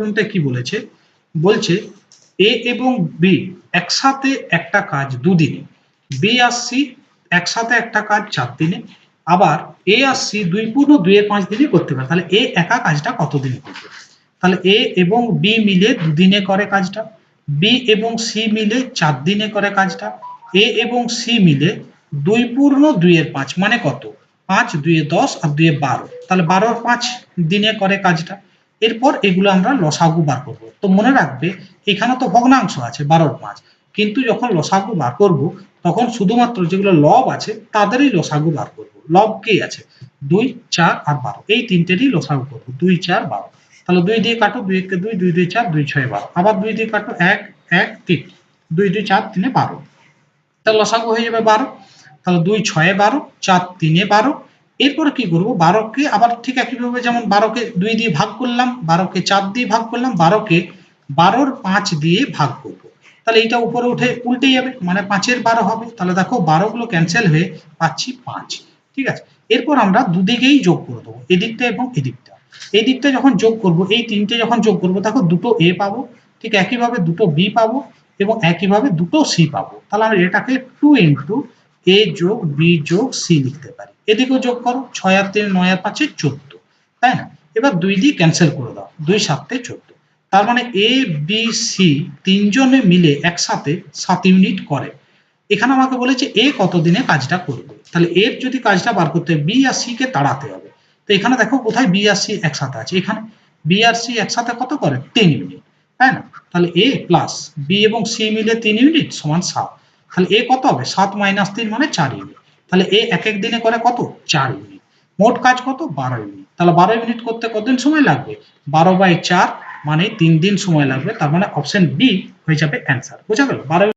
প্রবলেমটা কি বলেছে? বলছে, এ এবং বি একসাথে একটা কাজ দুদিনে, বি আর সি একসাথে একটা কাজ চার দিনে আবার এ আর সি দুই পূর্ণ দুইয়ের পাঁচ দিনে করতে পারে। তাহলে এ একা কাজটা কতদিন করবে? তাহলে এ এবং বি মিলে দুদিনে করে কাজটা, বি এবং সি মিলে চার দিনে করে কাজটা, এ এবং সি মিলে দুই পূর্ণ দুইয়ের পাঁচ মানে কত? পাঁচ, দুইয়ে দশ আর দুইয়ে বারো। তাহলে বারোর পাঁচ দিনে করে কাজটা। এরপর এগুলো আমরা লসাগু বার করব। তো মনে রাখবে, এখানে তো ভগ্নাংশ আছে বারোর পাঁচ। কিন্তু যখন লসাগু বার করব, তখন শুধুমাত্র যেগুলো লব আছে, তাদেরই লসাগু বার করব। লব কে আছে? দুই, চার আর বারো। এই তিনটেরই লসাগু করব। দুই, চার, বারো। তাহলে দুই দিয়ে কাটো, দুই একে দুই দুই দুই চার, দুই, ছয়, বারো। আবার দুই দিয়ে কাটো, এক এক, তিন। দুই দুই, চার, তিনে বারো। তাহলে লসাগু হয়ে যাবে বারো। তাহলে দুই, ছয়ে বারো, চার, তিনে বারো। এরপরে কি করব? বারোকে আবার ঠিক একইভাবে যেমন বারোকে দুই দিয়ে ভাগ করলাম, বারোকে চার দিয়ে ভাগ করলাম, বারোকে বারোর পাঁচ দিয়ে ভাগ করব। তাহলে এইটা উপরে উঠে উল্টে যাবে মানে পাঁচের বারো হবে। তাহলে দেখো বারোগুলো ক্যান্সেল হয়ে পাচ্ছি পাঁচ। ঠিক আছে? এরপর আমরা দুদিকেই যোগ করে দেবো, এদিকটা এবং এদিকটা। এই দিকটা যখন যোগ করব, এই তিনটে যখন যোগ করব, দেখো দুটো এ পাবো, ঠিক একইভাবে দুটো বি পাবো এবং একইভাবে দুটো সি পাবো। তাহলে আমরা এটাকে টু ইন্টু এ যোগ বি যোগ সি লিখতে পারি। এদিকেও যোগ করো, ছয় আর তিন, নয় আর পাঁচে চোদ্দ। তাই না? এবার দুই দিয়ে ক্যান্সেল করে দাও, দুই সাতে চোদ্দ। তার মানে এ বি সি তিনজনে মিলে একসাথে সাত ইউনিট করে। এখানে আমাকে বলেছে এ কতদিনে কাজটা করবে? তাহলে এর যদি কাজটা বার করতে বি আর সি কে তাড়াতে হবে। তো এখানে দেখো কোথায় বি আর সি একসাথে আছে? এখানে বি আর সি একসাথে কত করে? তিন ইউনিট তাই না? তাহলে এ প্লাস বি এবং সি মিলে তিন ইউনিট সমান সাত। তাহলে এ কত হবে? সাত মাইনাস তিন মানে চার ইউনিট তাহলে এ এক এক দিনে করে কত? চার ইউনিট মোট কাজ কত? বারো ইউনিট তাহলে বারো ইউনিট করতে কতদিন সময় লাগবে? বারো বাই চার মানে তিন দিন সময় লাগবে। তার মানে অপশন বি হয়ে যাবে অ্যান্সার বোঝা গেল? বারো